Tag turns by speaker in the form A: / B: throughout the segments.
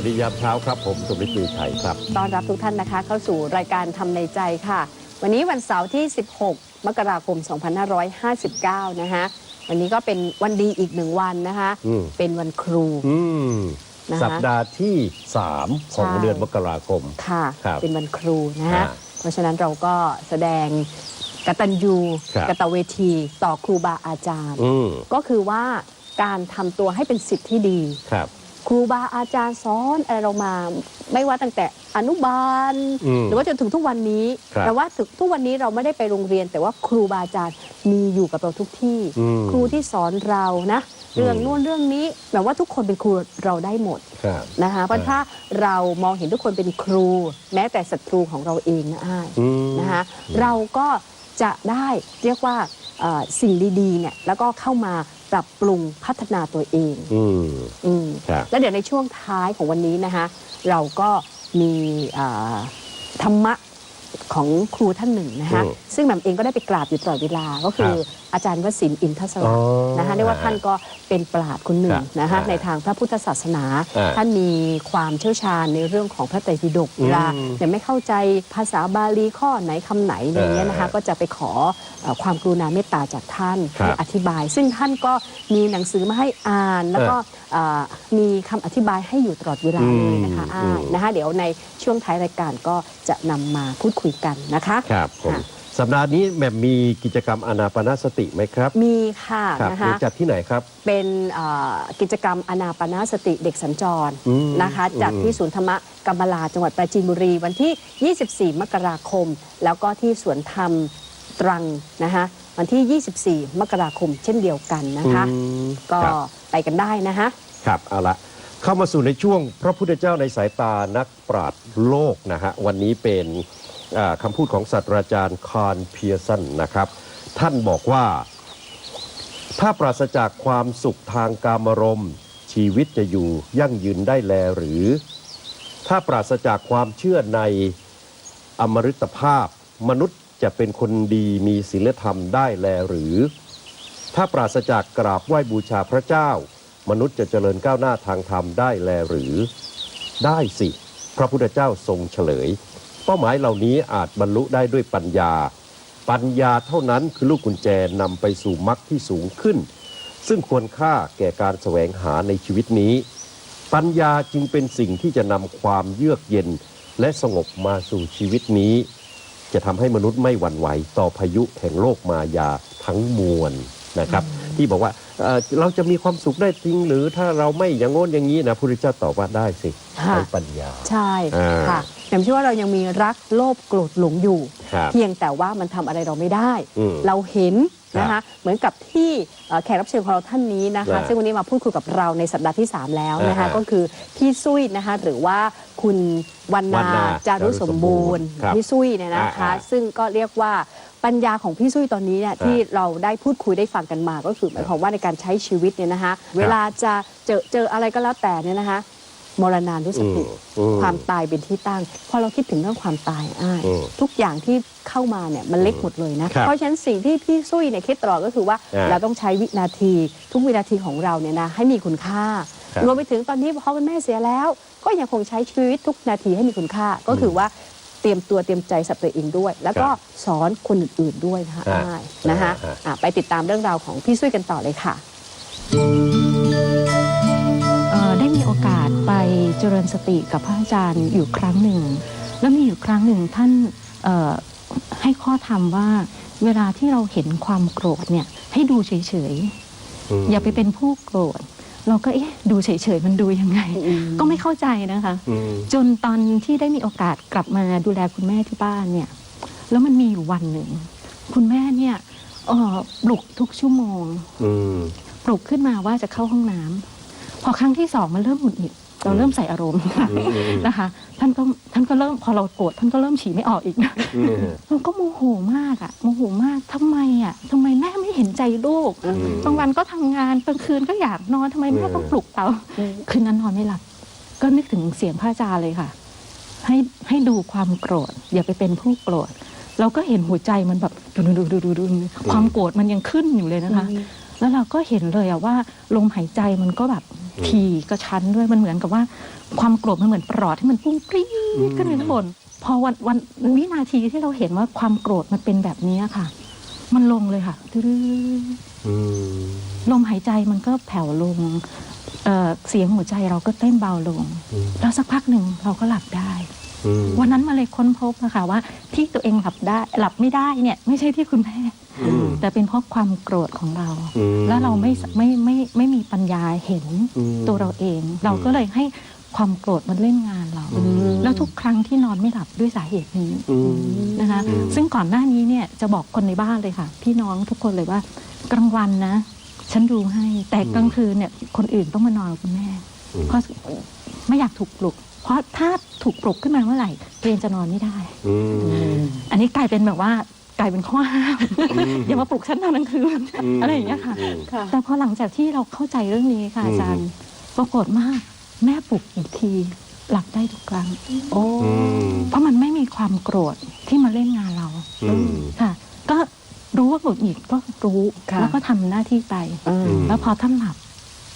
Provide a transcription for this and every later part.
A: วย
B: สวัสดียามเช้าครับ ผมสมฤทธิ์มีชัยครับ
A: ต้อนรับทุกท่านนะคะ เข้าสู่รายการทำในใจค่ะ วันนี้วันเสาร์ที่ 16 มกราคม 2559 นะคะวันนี้ก็เป็นวันดีอีกหนึ่งวันนะคะ
B: อืม
A: เป็นวันครู
B: อืม
A: นะคะ
B: สัปดาห์ที่ 3 ของ
A: ใช่
B: เดือนมกราคม
A: ค่ะ
B: ครับ
A: เป็นวันครูนะฮะ
B: อ่า
A: เพราะฉะนั้นเราก็แสดงกตัญญู
B: ครับ
A: กตเวทีต่อครูบาอาจารย์
B: อืม
A: ก็คือว่าการทำตัวให้เป็นสิทธิ์ที่ดี
B: ครับ
A: ครูบาอาจารย์สอนอะไรเรามา ไม่ว่าตั้งแต่อนุบาล
B: อืม
A: หรือว่าจนถึงทุกวันนี้
B: ครับ
A: แต่ว่าถึงทุกวันนี้เราไม่ได้ไปโรงเรียน แต่ว่าครูบาอาจารย์มีอยู่กับเราทุกที่
B: อืม
A: ครูที่สอนเรานะเรื่อง
B: อืม
A: นู่นเรื่องนี้แบบว่าทุกคนเป็นครูเราได้หมด
B: ครับ
A: นะคะเพราะ
B: เออ
A: ถ้าเรามองเห็นทุกคนเป็นครู แม้แต่ศัตรูของเราเองนะอ้าย
B: อืม
A: นะคะเราก็จะได้เรียกว่าเอ่อสิ่งดีๆเนี่ยแล้วก็เข้ามา ปรับปรุงพัฒนาตัวเอง
B: อืม
A: อืม
B: ครับ
A: แล้วเดี๋ยวในช่วงท้ายของวันนี้นะคะ เราก็มีเอ่อธรรมะ ของครูท่านหนึ่งนะคะ
B: อืม
A: ซึ่งแหม่มเองก็ได้ไปกราบอยู่ตลอดเวลาก็คือ
B: ครับ
A: อาจารย์วสินทร์อินทศ
B: อ๋
A: ระ
B: อ
A: นะคะเรียกว่าท่านก็เป็นปราชญ์คนหนึ่
B: ค
A: ง
B: รับ
A: นะคะ
B: อ่า
A: ในทางพระพุทธศาสนา
B: อ่า
A: ท่านมีความเชี่ยวชาญในเรื่องของพระไตรปิฎกเวลา
B: อืม
A: เนี่ยไม่เข้าใจภาษาบาลีข้อไหนคำไหนอะไรเงี้ยนะคะ
B: อ่า
A: ก็จะไปขอเอ่อความกรุณาเมตตาจากท่าน
B: ครับ
A: ให้อธิบาย ซึ่งท่านก็มีหนังสือมาให้อ่าน แล้วก็เอ่อมีคำอธิบายให้อยู่ตลอดเวลาเลยนะคะ
B: อืม
A: อ้าย
B: อืม
A: นะคะเดี๋ยวในช่วงท้ายรายการก็จะนำมาพูดคุยกันนะคะ
B: ครับผม
A: ค่ะ
B: สัปดาห์นี้แหม่มมีกิจกรรมอนาปนสติไหมครับ
A: มีค่ะ
B: ครับ
A: นะคะ
B: เดี๋ยวจัดที่ไหนครับ
A: เป็นเอ่อกิจกรรมอนาปนาสติเด็กสัญจร
B: อืม
A: นะคะจัดที่ศูนย์ธรรมะกัมบลาจังหวัดปราจีนบุรี วันที่ 24 มกราคม แล้วก็ที่สวนธรรมตรังนะคะวันที่ 24 มกราคมเช่นเดียวกันนะคะ
B: อืม
A: ก็
B: ครับ
A: ไปกันได้นะคะ
B: ครับเอาละเข้ามาสู่ในช่วงพระพุทธเจ้าในสายตานักปราชญ์โลกนะฮะวันนี้เป็นอ่า คำพูดของศาสตราจารย์คาร์นเพียสันนะครับ ท่านบอกว่า ถ้าปราศจากความสุขทางกามรมชีวิตจะอยู่ยั่งยืนได้แลหรือ ถ้าปราศจากความเชื่อในอมฤตภาพ มนุษย์จะเป็นคนดีมีศีลธรรมได้แลหรือ ถ้าปราศจากกราบไหว้บูชาพระเจ้า มนุษย์จะเจริญก้าวหน้าทางธรรมได้แลหรือ ได้สิ พระพุทธเจ้าทรงเฉลย ป้าหมายเหล่านี้อาจบรรลุได้ด้วยปัญญา ปัญญาเท่านั้นคือลูกกุญแจนำไปสู่มรรคที่สูงขึ้น ซึ่งควรค่าแก่การแสวงหาในชีวิตนี้ ปัญญาจึงเป็นสิ่งที่จะนำความเยือกเย็นและสงบมาสู่ชีวิตนี้ จะทำให้มนุษย์ไม่หวั่นไหวต่อพายุแห่งโลกมายาทั้งมวลนะครับ ที่บอกว่าเอ่อเราจะมีความสุขได้จริง หรือถ้าเราไม่อย่างโน้นอย่างนี้นะพระพุทธเจ้าตอบว่าได้สิ
A: ค่ะ
B: ใช้ปัญญา
A: ใช่
B: อ่า
A: ค่ะ แหม่มเชื่อว่าเรายังมีรักโลภโกรธหลงอยู่
B: ครับ
A: เพียงแต่ว่ามันทำอะไรเราไม่ได้
B: อืม
A: เราเห็นนะ
B: ครั
A: คะ
B: บ
A: เหมือนกับที่เอ่อแขกรับเชิญของเราท่านนี้นะคะ
B: นะ
A: ซึ่งวันนี้มาพูดคุยกับเราในสัปดาห์ที่ 3 แล้วนะคะ
B: อ่าฮะ
A: ก็คือพี่ซุยนะคะหรือว่าคุณวัน
B: วร
A: นาร
B: ณา
A: จารุสมบูรณ์
B: ครับ
A: พี่ซุยเนี่ยนะคะ
B: อ่า
A: ซึ่งก็เรียกว่าปัญญาของพี่ซุยตอนนี้เนี่ยที่เราได้พูดคุยได้ฟังกันมา ก็คือหมายความว่าในการใช้ชีวิตเนี่ยนะคะ เวลาจะเจอเจออะไรก็แล้วแต่เนี่ยนะคะ มรณานุสติ
B: อืม
A: ความตายเป็นที่ตั้ง พอเราคิดถึงเรื่องความตายอ้าย
B: อืม
A: ทุกอย่างที่เข้ามาเนี่ยมันเล็กหมดเลยนะ
B: ครับ
A: เพราะฉะนั้นสิ่งที่พี่ซุยเนี่ยคิดตลอดก็คือว่า
B: อ่า
A: เราต้องใช้วินาที ทุกวินาทีของเราเนี่ยนะให้มีคุณค่า
B: ครับ
A: รวมไปถึงตอนนี้พอคุณแม่เสียแล้ว ก็ยังคงใช้ชีวิตทุกนาทีให้มีคุณค่า ก็คือว่าเตรียมตัวเตรียมใจสับตัวเองด้วย แล้วก็
B: ครับ
A: สอนคนอื่นๆด้วยนะคะ
B: อ่า
A: อ้ายนะคะ
B: อ่า
A: อะไปติดตามเรื่องราวของพี่ซุยกันต่อเลยค่ะ
C: เจริญสติกับพระอาจารย์อยู่ครั้งหนึ่ง แล้วมีอยู่ครั้งหนึ่งท่านเอ่อให้ข้อธรรมว่าเวลาที่เราเห็นความโกรธเนี่ยให้ดูเฉย
B: ม
C: ๆอย่าไปเป็นผู้โกรธ เราก็เอ๊ะดูเฉยๆ มันดูยังไง
A: อืม
C: ก็ไม่เข้าใจนะคะ
B: อืม
C: จนตอนที่ได้มีโอกาสกลับมาดูแลคุณแม่ที่บ้านเนี่ยแล้วมันมีอยู่วันหนึ่ง คุณแม่เนี่ยเอ่อปลุกทุกชั่วโมง
B: อืม
C: ปลุกขึ้นมาว่าจะเข้าห้องน้ำพอครั้งที่สองมันเริ่มหงุดหงิด เราเริ่มใส่อารมณ์
B: อืมอืม
C: นะคะ ท่านก็ท่านก็เริ่มพอเราโกรธท่านก็เริ่มฉี่ไม่ออกอีกนะ
B: อืม
C: เราก็โมโหมากอะโมโหมากทำไมอะทำไมแม่ไม่เห็นใจลูก
A: อืม
C: บางวันก็ทำงานกลางคืนก็อยากนอนทำไมแม่ต้องปลุกเรา
A: อืม
C: คืนนั้นนอนไม่หลับ ก็นึกถึงเสียงพระอาจารย์เลยค่ะ ให้ให้ดูความโกรธ อย่าไปเป็นผู้โกรธเราก็เห็นหัวใจมันแบบดูดูดูดูดูความโกรธมันยังขึ้นอยู่เลยนะคะ แล้วเราก็เห็นเลยอะว่าลมหายใจมันก็แบบถี่กระชั้นด้วยมันเหมือนกับว่า ความโกรธมันเหมือนปลอดที่มันพุ่งปรี๊ดขึ้นไปข้างบนพอวันวันวินาทีที่เราเห็นว่าความโกรธมันเป็นแบบนี้ค่ะ มันลงเลยค่ะตื้อ
B: อืม
C: ลมหายใจมันก็แผ่วลงเอ่อเสียงหัวใจเราก็เต้นเบาลง
B: อืม
C: แล้วสักพักหนึ่งเราก็หลับได้
B: อืม
C: วันนั้นมาเลยค้นพบนะคะว่า ที่ตัวเองหลับได้หลับไม่ได้เนี่ย ไม่ใช่ที่คุณแม่
B: อืม
C: แต่เป็นเพราะความโกรธของเรา
B: อืม
C: แล้วเราไม่สไม่ไม่ไม่มีปัญญาเห็น
B: อืม
C: ตัวเราเอง เราก็เลยให้ความโกรธมันเล่นงานเรา
B: อืม
C: แล้วทุกครั้งที่นอนไม่หลับด้วยสาเหตุนี้
B: อืม
C: นะคะ
B: อืม
C: ซึ่งก่อนหน้านี้เนี่ยจะบอกคนในบ้านเลยค่ะ พี่น้องทุกคนเลยว่ากลางวันนะ ฉันดูให้ แต่กลางคืนเนี่ยคนอื่นต้องมานอนกับคุณแม่
B: อืม
C: เพราะไม่อยากถูกปลุก เพราะถ้าถูกปลุกขึ้นมาเมื่อไหร่เรียนจะนอนไม่ได้
B: อืม
C: อันนี้กลายเป็นแบบว่า กลายเป็นข้อห้ามอย่ามาปลุกฉันตอนกลางคืน
B: อืม
C: อะไรอย่างเงี้ยค่ะ
B: อืม
A: ค่ะ
C: แต่พอหลังจากที่เราเข้าใจเรื่องนี้ค่ะอาจารย์ปรากฏมากแม่ปลุกอีกทีหลับได้ทุกครั้ง
A: โอ้
B: อืม
C: เพราะมันไม่มีความโกรธที่มาเล่นงานเรา
B: อืม
C: ค่ะ ก็รู้ว่าหงุดหงิดก็รู้
A: ค่ะ
C: แล้วก็ทำหน้าที่ไป
A: เออ
B: ม
C: แล้วพอท่านหลับ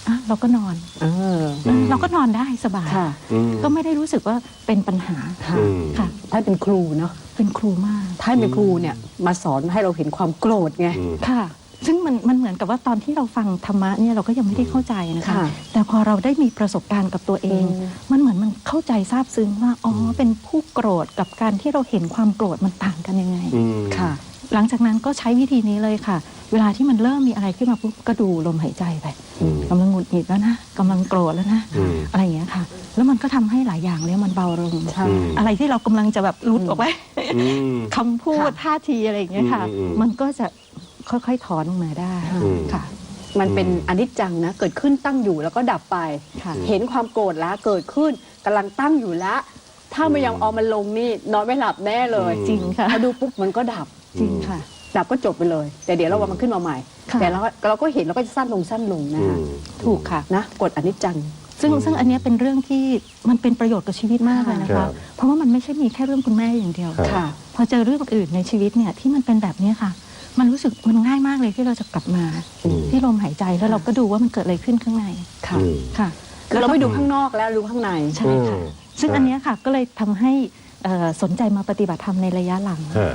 C: อะเราก็นอน
A: เออ
B: อืม
C: เราก็นอนได้สบาย
A: ค่ะ
B: อืม
C: ก็ไม่ได้รู้สึกว่าเป็นปัญหา
A: ค่ะ
B: อืม
C: ค่ะ
A: ท่านเป็นครูเนาะ
C: เป็นครูมาก
A: ท่านเป็นครูเนี่ยมาสอนให้เราเห็นความโกรธไง
B: อืม
C: ค่ะ ซึ่งมันมันเหมือนกับว่าตอนที่เราฟังธรรมะเนี่ยเราก็ยังไม่ได้เข้าใจนะคะ
A: ค่ะ
C: แต่พอเราได้มีประสบการณ์กับตัวเอง
A: อืม
C: มันเหมือนมันเข้าใจซาบซึ้งว่า อ๋อเป็นผู้โกรธกับการที่เราเห็นความโกรธมันต่างกันยังไง
B: อืม
A: ค่ะ
C: หลังจากนั้นก็ใช้วิธีนี้เลยค่ะ เวลาที่มันเริ่มมีอะไรขึ้นมาปุ๊บก็ดูลมหายใจไป
B: อืม
C: กำลังหงุดหงิดแล้วนะกำลังโกรธแล้วนะ
B: อืม
C: อะไรอย่างเงี้ยค่ะ แล้วมันก็ทำให้หลายอย่างเลยมันเบาลง
A: ใช่
B: อืม
C: อะไรที่เรากำลังจะแบบหลุดออกไป
B: อืม
C: คำพูด
A: ค่ะ
C: ท่าทีอะไรอย่างเงี้ยค่ะ
B: อืมอืม
C: มันก็จะค่อยๆถอนออกมาได้
B: อืม
C: ค่ะ
A: มันเป็นอนิจจังนะ เกิดขึ้นตั้งอยู่แล้วก็ดับไป
C: ค่ะ
A: เห็นความโกรธแล้วเกิดขึ้นกำลังตั้งอยู่แล้ว ถ้าไม่ยอมเอามันลงนี่นอนไม่หลับแน่เลย
C: จริงค่ะ
A: พอดูปุ๊บมันก็ดับ
C: จริงค่ะ
A: ดับก็จบไปเลย แต่เดี๋ยวเราว่ามันขึ้นมาใหม่
C: ค่ะ
A: แต่เราก็เราก็เห็นเราก็จะสั้นลงสั้นลงนะ
B: อื
A: คะ
B: ม
C: ถูกค่ะ
A: นะกฎอนิจจัง
C: ซึ่งซึ่งอันเนี้ยเป็นเรื่องที่มันเป็นประโยชน์กับชีวิตมากเลยนะ
B: ครั
C: คะ
B: บ
C: เพราะว่ามันไม่ใช่มีแค่เรื่องคุณแม่อย่างเดียว
B: ครับ
A: ค่ะ
C: พอเจอเรื่องอื่นในชีวิตเนี่ยที่มันเป็นแบบเนี้ยค่ะ มันรู้สึกมันง่ายมากเลยที่เราจะกลับมา
B: อืม
C: ที่ลมหายใจแล้วเราก็ดูว่ามันเกิดอะไรขึ้นข้างใน
A: ค่ะ
B: อืม
C: ค่ะ
A: คือเราไม่ดูข้างนอกแล้วดูข้างใน
C: ใช่ค่ะ
B: อืม
C: ซึ่งอันเนี้ยค่ะก็เลยทำให้เอ่อสนใจมาปฏิบัติธรรมในระยะหลัง
B: ฮะ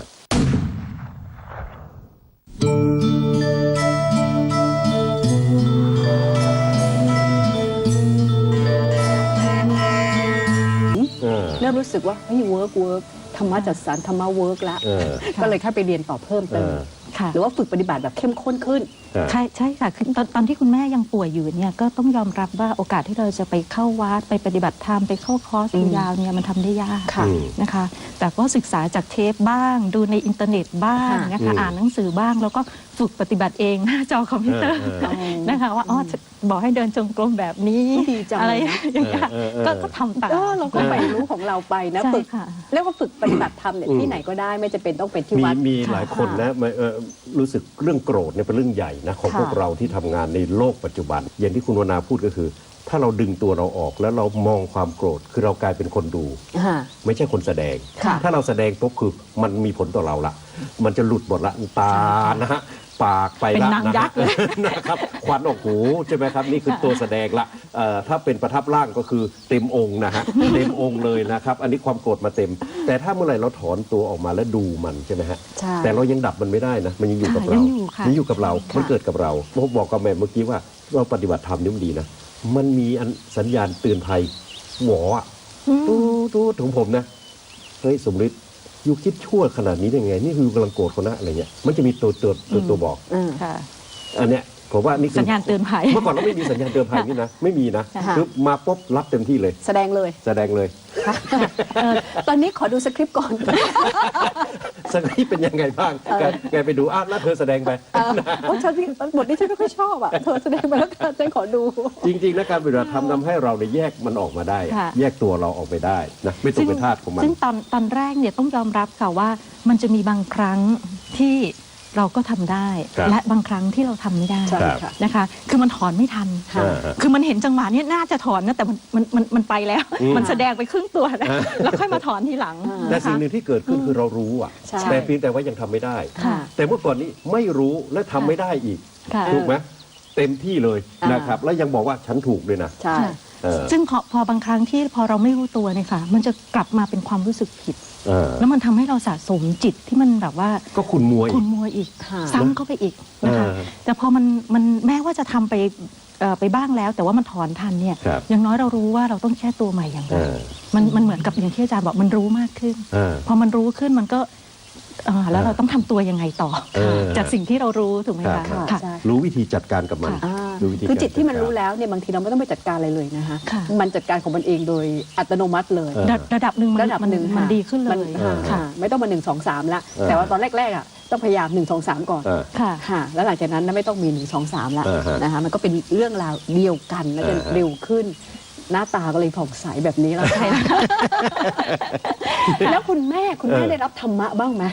A: สึกว่าเฮ้ยเวิร์กเวิร์กธรรมะจัดสรรธรรมะเวิร์กแล้ว
B: เออ
A: ก็เลยเข้าไปเรียนต่อเพิ่ม
B: เอ
A: เติม
B: อ
C: ค่ะ
A: หรือว่าฝึกปฏิบัติแบบเข้มข้นขึ้น
B: ฮะ
C: ใช่ใช่ค่ะคือตอนตอนที่คุณแม่ยังป่วยอยู่เนี่ยก็ต้องยอมรับว่าโอกาสที่เราจะไปเข้าวัดไปปฏิบัติธรรมไปเข้าคอร์ส
A: อืม
C: ยาวๆเนี่ยมันทำได้ยาก
A: ค่ะ
B: อืม
C: นะคะ แต่ก็ศึกษาจากเทปบ้าง ดูในอินเทอร์เน็ตบ้าง
A: ค่ะ
C: นะคะ
B: อืม
C: อ่านหนังสือบ้างแล้วก็ฝึกปฏิบัติเองหน้าจอคอมพิวเตอร์
B: เออเออ
C: นะคะว่าอ๋อบอกให้เดินจงกรมแบบนี้
A: ดีจัง
C: อะไร
A: เลยนะ
C: อย่างเงี้ย
B: เออเออเออ
C: ก็ก็ทำตาม
A: เออเราก็ไปรู้ของเราไปนะ
C: ใช่
A: ฝึก
C: ค่ะ
A: เรียกว่าฝึกปฏิบัติธรรมเนี่ย
B: อืม
A: ที่ไหนก็ได้ไม่จะเป็นต้องเป็นที่
B: มี
A: วัด
B: มีหลายคนนะมาเอ่อรู้สึกเรื่องโกรธเนี่ยเป็นเรื่องใหญ่นะของ
A: ค่ะ
B: พวกเราที่ทำงานในโลกปัจจุบัน อย่างที่คุณวนาพูดก็คือ ถ้าเราดึงตัวเราออกแล้วเรามองความโกรธ คือเรากลายเป็นคนดู
A: อ่า
B: ไม่ใช่คนแสดง
A: ค่ะ
B: ถ้าเราแสดงปุ๊บคือมันมีผลต่อเราละมันจะหลุดหมดละตานะฮะ ปากไป
C: เป็น
B: ละ
C: นาง
B: นะ
C: ยั
B: ฮะ
C: กษ์เลย
B: นะครับควันออกหูใช่ไหมครับนี่คือตัวแสดงละเอ่อถ้าเป็นประทับร่างก็คือเต็มองค์นะฮะเต็มองค์เลยนะครับ อันนี้ความโกรธมาเต็ม แต่ถ้าเมื่อไหร่เราถอนตัวออกมาแล้วดูมันใช่ไหมฮะ
A: ใช่
B: แต่เรายังดับมันไม่ได้นะมันยังอยู่กับ
C: ค่ะ
B: เรา
C: ยังอยู่ค่ะ
B: ยังอยู่กับเรา
A: ค่ะ
B: มันเกิดกับเราผมบอกกับแม่เมื่อกี้ว่าเราปฏิบัติธรรมนี่มันดีนะมันมีอันสัญญาณเตือนภัยหวออะ
C: อืม
B: ตู้ตู้ถึงผมนะ เฮ้ยสมฤทธิ์อ ยู่คิดชั่วขนาดนี้ได้ไง นี่คือกำลังโกรธคนนะอะไรเงี้ยมันจะมีตัวตัวตัวตัวบอก
A: อืม
C: ค่ะ
B: อันเนี้ย ผมว่านี่คือ
C: สัญญาณเตือนภัย
B: เมื่อก่อนเราไม่มีสัญญาณเตือนภัยนี่นะไม่มีนะ
A: ค่ะ
B: คือมาปุ๊บรับเต็มที่เลย
A: แสดงเลย
B: แสดงเลย
A: เออตอนนี้ขอดูสคริปต์ก่อน
B: สักที่เป็นยังไงบ้างแกแกไปดูอะแล้วเธอแสดงไป
A: เออโอ้ฉันบทนี้ฉันไม่ค่อยชอบอะเธอแสดงมาแล้วกันฉันขอดู
B: จริงๆแล้วการปฏิบัติธรรมทำให้เราได้แยกมันออกมาได้อะ
C: ค่ะ
B: แยกตัวเราออกไปได้นะไม่ตกเป็นทาสของมัน
C: ซึ่งตอนตอนแรกเนี่ยต้องยอมรับค่ะว่า มันจะมีบางครั้งที่ เราก็ทำได้
B: ครับ
C: และบางครั้งที่เราทำไม่ได้
A: ใช่
B: ครับ
A: ค่ะ
C: นะคะ คือมันถอนไม่ทัน
A: ค่ะ
B: อ่าฮะ
C: คือมันเห็นจังหวะเนี้น่าจะถอนนะแต่มันมันมันมันไปแล้ว
B: อืม
C: มันแสดงไปครึ่งตัวแล้ว
B: อ่า
C: แล้วค่อยมาถอนทีหลัง
A: อ่า
B: แต่
C: นะ
B: สิ่
C: คะ
B: งหนึ่งที่เกิดขึ้นคือเรารู้อะ
A: ใช่
B: แต่เพียงแต่ว่ายังทำไม่ได้
C: ค่ะ
B: แต่เมื่อก่อนนี้ไม่รู้และทำไม่ได้อีก
C: ค่ะ
B: ถูกไหมเต็มที่เลย
A: อ่าน
B: นะครับ แล้วยังบอกว่าฉันถูกด้วยนะ
A: ใช่
C: ค่ะ
B: เออ
C: ซึ่งพอพอบางครั้งที่พอเราไม่รู้ตัวเนี่ยค่ะ มันจะกลับมาเป็นความรู้สึกผิด
B: เออ
C: แล้วมันทำให้เราสะสมจิตที่มันแบบว่า
B: ก็คุณมวย
C: ขุนมัวอีก
A: ค่ะ
C: ซ้ำเข้าไปอีกนะคะ
B: เออ
C: แต่พอมันมันแม้ว่าจะทำไปเอ่อไปบ้างแล้วแต่ว่ามันถอนทันเนี่ย
B: ครับ
C: อย่างน้อยเรารู้ว่าเราต้องแก้ตัวใหม่อย่างไร
B: เออ
C: มันมันเหมือนกับอย่างที่อาจารย์บอกมันรู้มากขึ้น
B: เออ
C: พอมันรู้ขึ้นมันก็ เอ่อแล้ว
B: เออ
C: เราต้องทำตัวยังไงต่อ
B: เออ
C: จากสิ่งที่เรารู้ถูกไหม
B: ครั
C: คะ
B: บ
C: ค่ะ
A: ใช่
B: รู้วิธีจัดการกับมัน
C: ค่ะ
A: อ่า
B: รู้วิธี
A: คือจิตที่มัน
B: การจัดการ
A: รู้แล้วเนี่ยบางทีเราไม่ต้องไปจัดการอะไรเลยนะคะ
C: ค่ะ
A: มันจัดการของมันเองโดยอัตโนมัติเลย
B: เออ
C: ระระดับหนึ่งมัน
A: ระดับ
C: มัน
A: หนึ่ง
C: มัน
A: ค่ะ
C: ดีขึ้นเล
A: มัน
C: ย
A: ค่ะ
C: ค่ะ
A: ค่ะ ไม่ต้องมาหนึ่งสองสามละ
B: เออ
A: แต่ว่าตอนแรกๆอะต้องพยายามหนึ่งสองสามก่อน
B: เออ
C: ค่ะ
A: ค่ะ แล้วหลังจากนั้นนะไม่ต้องมีหนึ่งสองสามละ
B: อ่าฮะ
A: นะคะมันก็เป็นเรื่องราวเดียวกันแล้วจะ
B: อ่าฮะ
A: เร็วขึ้น หน้าตาก็เลยผ่องใสแบบนี้แล้วค่ะแล้วคุณแม่คุณแม่ได้รับธรรมะบ้างไหม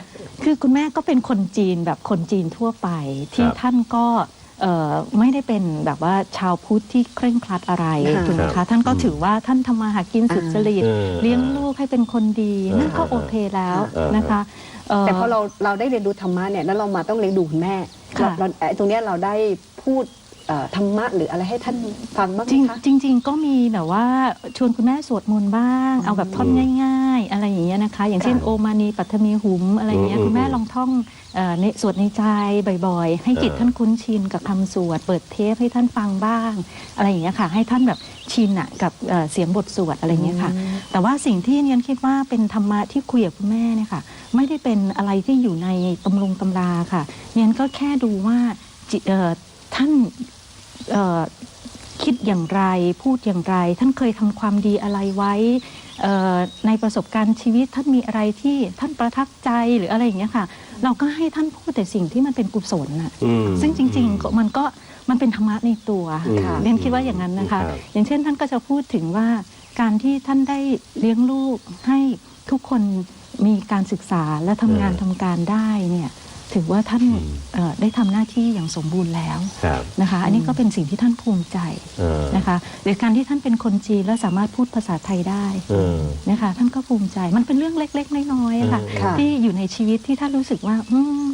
C: คือคุณแม่ก็เป็นคนจีนแบบคนจีนทั่วไป ที่
B: ครับ
C: ท่านก็เอ่อไม่ได้เป็นแบบว่าชาวพุทธที่เคร่งครัดอะไร
A: ค่ะ
C: ถูกไหม
B: ครั
C: คะ
B: บ
C: ท่านก็ถือว่าท่านทำมาหากินสุดจริต
B: เออ
C: เลี้ยงลูกให้เป็นคนดี
B: เออ
C: นั่นก็โอเคแล้ว
B: เออ
C: นะคะเอ่อ
A: แต่พอเราเราได้เรียนรู้ธรรมะเนี่ยแล้วเรามาต้องเลี้ยงดูคุณแม่
C: ค่ะ
A: เราเราไอ้ตรงเนี้ยเราได้พูดเอ่อ ธรรมะหรืออะไรให้ท่านฟังบ้างไห
C: จ
A: ม
C: ริง
A: คะ
C: จริงๆก็มีแบบว่าชวนคุณแม่สวดมนต์บ้าง เอาแบบท่อนง่ายๆ อะไรอย่างเงี้ยนะคะ อย่างเช่น
A: ค่ะ
C: โอมานีปัทมีหุมอะไรอย่างเงี้ย
B: อืม
C: คุณแม่ลองท่องเอ่อในสวดในใจบ่อยๆ ให้จิต
B: เออ
C: ท่านคุ้นชินกับคำสวด เปิดเทปให้ท่านฟังบ้าง อะไรอย่างเงี้ยค่ะ ให้ท่านแบบชินอะกับเอ่อเสียงบทสวดอะไรอย่างเงี้ยค่ะ แต่ว่าสิ่งที่เนียนคิดว่าเป็นธรรมะที่คุยกับคุณแม่เนี่ยค่ะ ไม่ได้เป็นอะไรที่อยู่ในตำรงตำราค่ะ เนียนก็แค่ดูว่าจิเอ่อท่านเอ่อ คิดอย่างไรพูดอย่างไร ท่านเคยทำความดีอะไรไว้เอ่อในประสบการณ์ชีวิตท่านมีอะไรที่ท่านประทับใจหรืออะไรอย่างเงี้ยค่ะ เราก็ให้ท่านพูดแต่สิ่งที่มันเป็นกุศลน่ะ
B: อืม
C: ซึ่งจริงๆก็มันก็มันเป็นธรรมะในตัว
B: อืม
C: ค่ะเรียนคิดว่าอย่างนั้นนะคะ
B: ครับ
C: อย่างเช่นท่านก็จะพูดถึงว่าการที่ท่านได้เลี้ยงลูกให้ทุกคนมีการศึกษาและทำงาน
B: เออ
C: ทำการได้เนี่ย ถือว่าท่าน
B: อืม
C: เอ่อได้ทำหน้าที่อย่างสมบูรณ์แล้ว
B: ครับ
C: นะคะ อันนี้ก็เป็นสิ่งที่ท่านภูมิใจ
B: เออ
C: นะคะหรือการที่ท่านเป็นคนจีนและสามารถพูดภาษาไทยได้
B: เออ
C: นะคะ ท่านก็ภูมิใจมันเป็นเรื่องเล็ก ๆ น้อยๆอะค่ะ
B: เออ
A: ค่ะ
C: ที่อยู่ในชีวิตที่ท่านรู้สึกว่าอืม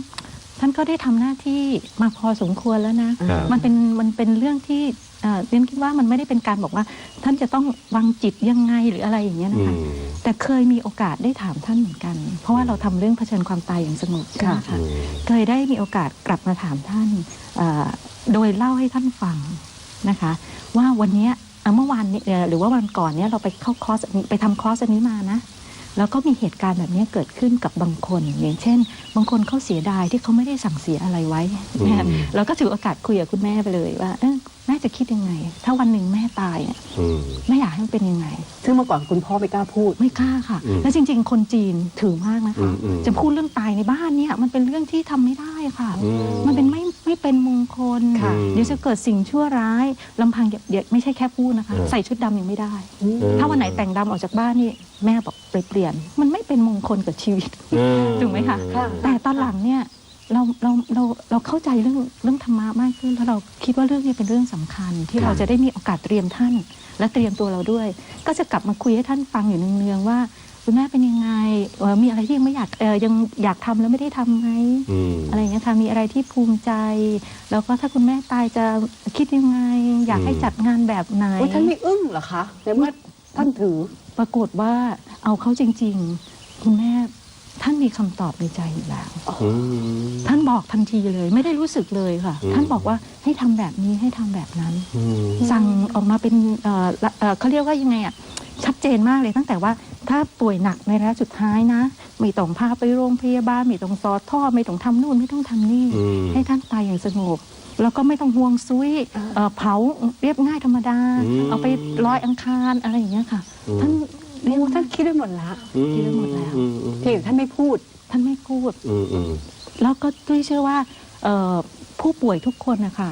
C: ท่านก็ได้ทำหน้าที่มาพอสมควรแล้วนะ
B: ครับ
C: มันเป็นมันเป็นเรื่องที่เอ่อเรียนคิดว่ามันไม่ได้เป็นการบอกว่า ท่านจะต้องวางจิตยังไงหรืออะไรอย่างเงี้ย
B: อื
C: นะคะ
B: ม
C: แต่เคยมีโอกาสได้ถามท่านเหมือนกัน เพราะว่าเราทำเรื่องเผชิญความตายอย่างสงบใช่ไหม
A: ค่ะ
C: คะเคยได้มีโอกาสกลับมาถามท่านเอ่อโดยเล่าให้ท่านฟังนะคะ ว่าวันเนี้ยเอ่อเมื่อวานนี้เอ่อหรือว่าวันก่อนเนี้ยเราไปเข้าคอร์สอันนี้ไปทำคอร์สอันนี้มานะ แล้วก็มีเหตุการณ์แบบนี้เกิดขึ้นกับบางคน อย่างเช่น บางคนเขาเสียดายที่เขาไม่ได้สั่งเสียอะไรไว้นะคะ
B: อืม
C: เราก็ถือโอกาสคุยกับคุณแม่ไปเลยว่าเออแม่จะคิดยังไง ถ้าวันหนึ่งแม่ตายเนี่ย
B: อืม
C: แม่อยากให้มันเป็นยังไง
A: ซึ่งเมื่อก่อนคุณพ่อไม่กล้าพูด
C: ไม่กล้าค่ะ
B: อืม
C: และจริง ๆ คนจีนถือมากนะคะ
B: อืมอืม
C: จะพูดเรื่องตายในบ้านเนี่ยมันเป็นเรื่องที่ทำไม่ได้ค่ะ
B: อืม
C: มันเป็นไม่ ไม่เป็นมงคล
B: ค่ะ
C: เดี๋ยวจะเกิดสิ่งชั่วร้ายลำพังเดี๋ยวเดี๋ยวไม่ใช่แค่พูดนะคะ
B: เออ
C: ใส่ชุดดำยังไม่ได้
B: เออ
C: ถ้าวันไหนแต่งดำออกจากบ้านนี่แม่บอกไปเปลี่ยน มันไม่เป็นมงคลกับชีวิต
B: เออ
C: ถูกไหมคะ
A: ค่ะ
C: แต่ตอนหลังเนี่ยเราเราเราเราเข้าใจเรื่องเรื่องธรรมะมากขึ้นแล้วเราคิดว่าเรื่องนี้เป็นเรื่องสำคัญ ที่
B: ครับ
C: เราจะได้มีโอกาสเตรียมท่าน และเตรียมตัวเราด้วย ก็จะกลับมาคุยให้ท่านฟังอยู่เนืองๆว่า คุณแม่เป็นยังไงเอ่อมีอะไรที่ยังไม่อยากเออยังอยากทำแล้วไม่ได้ทำไหม
B: อืม
C: อะไรอย่างเงี้ยค่ะมีอะไรที่ภูมิใจ แล้วก็ถ้าคุณแม่ตายจะคิดยังไง อยากให้
B: อืม
C: จัดงานแบบไหน
A: โอ้ยท่านไม่อึ้งเหรอคะในเมื่อท่านถือ
C: ปรากฏว่าเอาเข้าจริง ๆ คุณแม่ท่านมีคำตอบในใจอยู่แล้ว
B: อืม
C: ท่านบอกทันทีเลย ไม่ได้รู้สึกเลยค่ะ
B: อืม
C: ท่านบอกว่าให้ทำแบบนี้ให้ทำแบบนั้น
B: อืม
C: สั่งออกมาเป็นเอ่อละเอ่อเขาเรียกว่ายังไงอะ ชัดเจนมากเลยตั้งแต่ว่าถ้าป่วยหนักในระยะสุดท้ายนะ ไม่ต้องพาไปโรงพยาบาล ไม่ต้องสอดท่อ ไม่ต้องทำนู่นไม่ต้องทำนี่
B: อืม
C: ให้ท่านตายอย่างสงบ แล้วก็ไม่ต้องห่วงซุย
A: อ่า
C: เอ่อเผาเรียบง่ายธรรมดา
B: อืม
C: เอาไปลอยอังคารอะไรอย่างเงี้ยค่ะ
B: อืม
C: ท่าน
A: เรียกว่าท่านคิดได้หมดละ
C: คิดไว้หมดแล้ว
B: อืมอืม
A: เพียงแต่ท่านไม่พูด
C: ท่านไม่พูด
B: อืมอืม
C: แล้วก็ด้วยเชื่อว่าเอ่อผู้ป่วยทุกคนนะคะ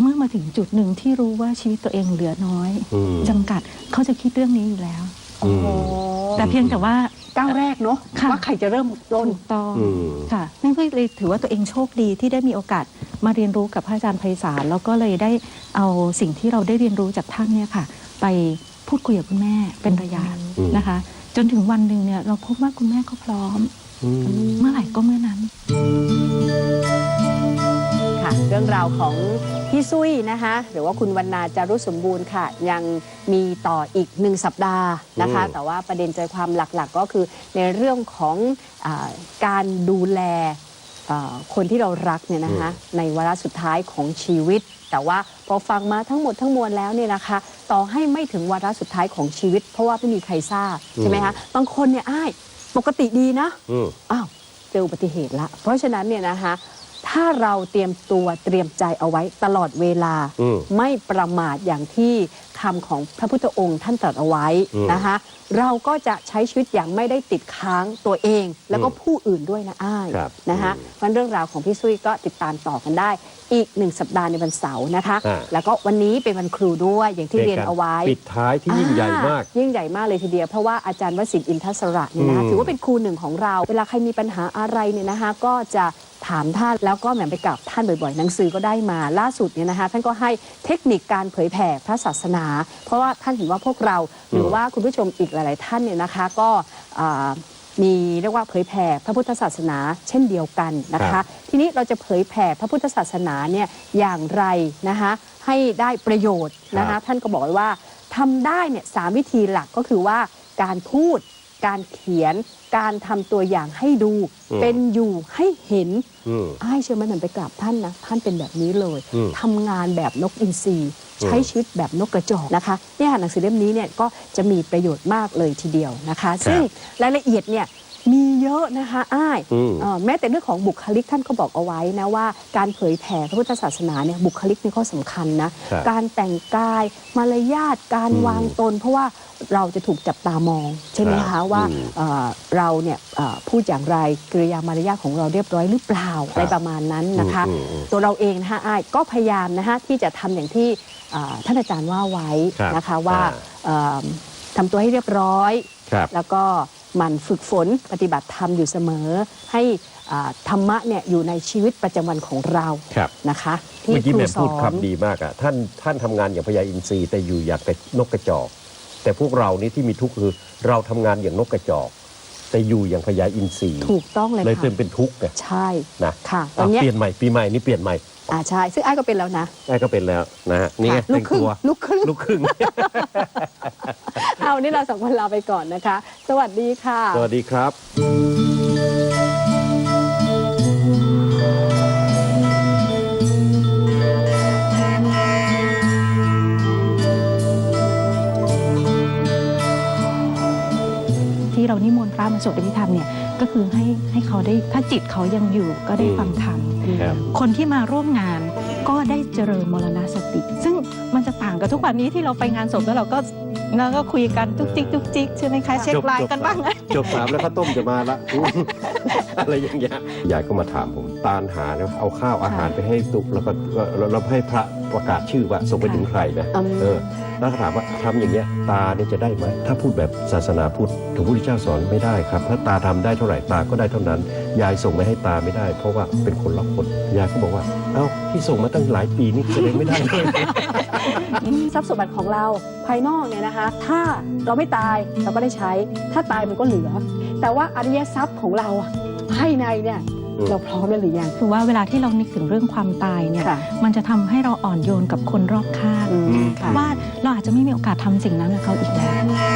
C: เมื่อมาถึงจุดหนึ่งที่รู้ว่าชีวิตตัวเองเหลือน้อย
B: อืม
C: จำกัดเขาจะคิดเรื่องนี้อยู่แล้ว
B: อืม
C: แต่เพียงแต่ว่า
A: ก้าวแรกเนาะ
C: ค่ะ
A: ว่าใครจะเริ่มต้น
C: ถูกต้อง
B: อืม
C: ค่ะนั่นก็เลยถือว่าตัวเองโชคดีที่ได้มีโอกาสมาเรียนรู้กับพระอาจารย์ไพศาลแล้วก็เลยได้เอาสิ่งที่เราได้เรียนรู้จากท่านเนี่ยค่ะ ไปพูดคุยกับคุณแม่เป็นระยะ
B: อืม
C: นะคะ จนถึงวันหนึ่งเนี่ยเราพบว่าคุณแม่ก็พร้อม
B: อืม
C: เมื่อไหร่ก็เมื่อนั้น
A: ค่ะ เรื่องราวของพี่ซุยนะคะ หรือว่าคุณวรรณาจารุสมบูรณ์ค่ะ ยังมีต่ออีกหนึ่งสัปดาห์นะคะ
B: อืม
A: แต่ว่าประเด็นใจความหลักๆ ก็คือในเรื่องของอาการดูแลเอ่อคนที่เรารักเนี่ยนะคะในวาระสุดท้ายของชีวิต แต่ว่าพอฟังมาทั้งหมดทั้งมวลแล้วเนี่ยนะคะ ต่อให้ไม่ถึงวาระสุดท้ายของชีวิต เพราะว่าไม่มีใครทราบใช่ไหมคะบางคนเนี่ยอ้ายปกติดีนะ
B: อืม
A: อ้าวเจออุบัติเหตุละเพราะฉะนั้นเนี่ยนะคะ ถ้าเราเตรียมตัวเตรียมใจเอาไว้ตลอดเวลา
B: อืม
A: ไม่ประมาทอย่างที่คำของพระพุทธองค์ท่านตรัสเอาไว้
B: อืม
A: นะคะ เราก็จะใช้ชีวิตอย่างไม่ได้ติดค้างตัวเอง แล้วก็
B: อืม
A: ผู้อื่นด้วยนะอ้าย
B: ครับ
A: นะคะ
B: อืม
A: วันเรื่องราวของพี่ซุยก็ติดตามต่อกันได้ อีกหนึ่งสัปดาห์ในวันเสาร์นะคะ
B: อ่า
A: แล้วก็วันนี้เป็นวันครูด้วยอย่างที่เรียนเอาไว้
B: ปิดท้ายที่ยิ่งใหญ่มาก
A: อ่ยิ่งใหญ่มากเลยทีเดียว เพราะว่าอาจารย์วสินทร์อินทศระเนี่ยนะคะ
B: อืม
A: ถือว่าเป็นครูหนึ่งของเรา เวลาใครมีปัญหาอะไรเนี่ยนะคะก็จะ ถามท่านแล้วก็แหมไปกราบท่านบ่อยๆ หนังสือก็ได้มาล่าสุดเนี่ยนะคะ ท่านก็ให้เทคนิคการเผยแผ่พระศาสนา เพราะว่าท่านเห็นว่าพวกเราหรือว่าคุณผู้ชมอีกหลาย ๆ ท่านเนี่ยนะคะก็อ่ามีเรียกว่าเผยแผ่พระพุทธศาสนาเช่นเดียวกันนะ
B: ครั
A: คะ
B: บ
A: ทีนี้เราจะเผยแผ่พระพุทธศาสนาเนี่ยอย่างไรนะคะให้ได้ประโยชน์นะ
B: ครั
A: คะ
B: บ
A: ท่านก็บอกไว้ว่าทำได้เนี่ยสามวิธีหลักก็คือว่าการพูด การเขียน การทำตัวอย่างให้ดู
B: อืม
A: เป็นอยู่ให้เห็น
B: อืม
A: อ้ายเชื่อมันไปกราบท่านนะ ท่านเป็นแบบนี้เลย
B: อืม
A: ทำงานแบบนกอินทรีใช้ชีวิตแบบนกกระจอกนะคะเนี่ยค่ะหนังสือเล่มนี้เนี่ยก็จะมีประโยชน์มากเลยทีเดียวนะคะ ซึ่งรายละเอียดเนี่ย มีเยอะนะคะอ้าย
B: อืม
A: เอ่อแม้แต่เรื่องของบุคลิกท่านก็บอกเอาไว้นะว่าการเผยแผ่พระพุทธศาสนาเนี่ยบุคลิกนี่ก็สำคัญนะ
B: ครับ
A: การแต่งกายมารยาทการ
B: อืม
A: วางตน เพราะว่าเราจะถูกจับตามอง ใช่ไหม
B: ครั
A: คะ
B: บ
A: ว่า
B: อืม
A: เอ่อเราเนี่ยเอ่อพูดอย่างไรกริยามารยาทของเราเรียบร้อยหรือเปล่า
B: ครับ
A: อะไรประมาณนั้นนะคะ
B: อืมอืมอืม
A: ตัวเราเองนะคะอ้ายก็พยายามนะคะที่จะทำอย่างที่เอ่อท่านอาจารย์ว่าไว้
B: ครับ
A: นะคะว่า
B: อ่า
A: เอ่อทำตัวให้เรียบร้อย
B: ครับ
A: แล้วก็ หมันฝึกฝนปฏิบัติธรรมอยู่เสมอ ให้อ่าธรรมะเนี่ยอยู่ในชีวิตประจำวันของเรา
B: ครับ
A: นะคะที่
B: เมื่อกี้
A: ครู
B: แม่
A: ส
B: พู
A: อ
B: ด
A: น
B: คำดีมากอะท่านท่านทำงานอย่างพญาอินทรีแต่อยู่อยากเป็นนกกระจอก แต่พวกเรานี่ที่มีทุกข์คือเราทำงานอย่างนกกระจอกแต่อยู่อย่างพญาอินทรี
A: ถูกต้องเลย
B: เลย
A: ค่ะ
B: เต็มเป็นทุกข์ไง
A: ใช่
B: นะ
A: ค่ะตอ
B: อะ
A: นเนี้ย
B: เปลี่ยนใหม่ปีใหม่นี่เปลี่ยนใหม่
A: อ่าใช่ ซึ่งไอ้ายก็เป็นแล้วนะ
B: ไอ้ก็เป็นแล้วนะฮะนี่ไง
A: ค่ะลู
B: แต่
A: ก
B: ง
A: ครึ่ง
B: ตัว
A: ลูกครึ่ง
B: ลูกครึ่ง
A: เอาวันนี้เราสองคนลาไปก่อนนะคะ สวัสดีค่ะ
B: สวัสดีครับ
C: ที่เรานิมนต์พระมาสวดอภิธรรมเนี่ย ก็คือให้ให้เขาได้ถ้าจิตเขายังอยู่ก็ได้
B: อืม
C: ฟังธรรม
B: ครับ
C: คนที่มาร่วมงานก็ได้เจริญมรณสติ ซึ่งมันจะต่างกับทุกวันนี้ที่เราไปงานศพแล้วเราก็เราก็คุยกันจุกจิกจุกจิกใช่ไหมคะเช็คไลน์กันบ้างไหม
B: จบสามแล้วข้าวต้มจะมาละอะไรอย่างเงี้ยยายก็มาถามผมตานหาเนี่ยเอาข้าวอาหารไปให้ตุกแล้วก็เราเราให้พระประกาศชื่อว่าส่งไปถึงใครนะ
A: อืม
B: เออ แล้วก็ถามว่าทำอย่างเงี้ยตาเนี่ยจะได้ไหมถ้าพูดแบบศาสนาพุทธพระพุทธเจ้าสอนไม่ได้ครับถ้าตาทำได้เท่าไหร่ตาก็ได้เท่านั้น ยายส่งไปให้ตาไม่ได้ เพราะว่าเป็นคนละคนยายก็บอกว่าเอ้าที่ส่งมาตั้งหลายปีนี่แสดงไม่ได้เลย
A: ทรัพย์สมบัติของเราภายนอกเนี่ยนะคะ ถ้าเราไม่ตายเราก็ได้ใช้ ถ้าตายมันก็เหลือ แต่ว่าอริยทรัพย์ของเราภายในเนี่ย เราพร้อมแล้วหรือยัง
C: คือว่าเวลาที่เรานึกถึงเรื่องความตายเนี่ย
A: ค่ะ
C: มันจะทำให้เราอ่อนโยนกับคนรอบข้าง
A: อืม
C: เพ
A: ค่ะ
C: ราะว่าเราอาจจะไม่มีโอกาสทำสิ่งนั้นกับเขาอีกแล้ว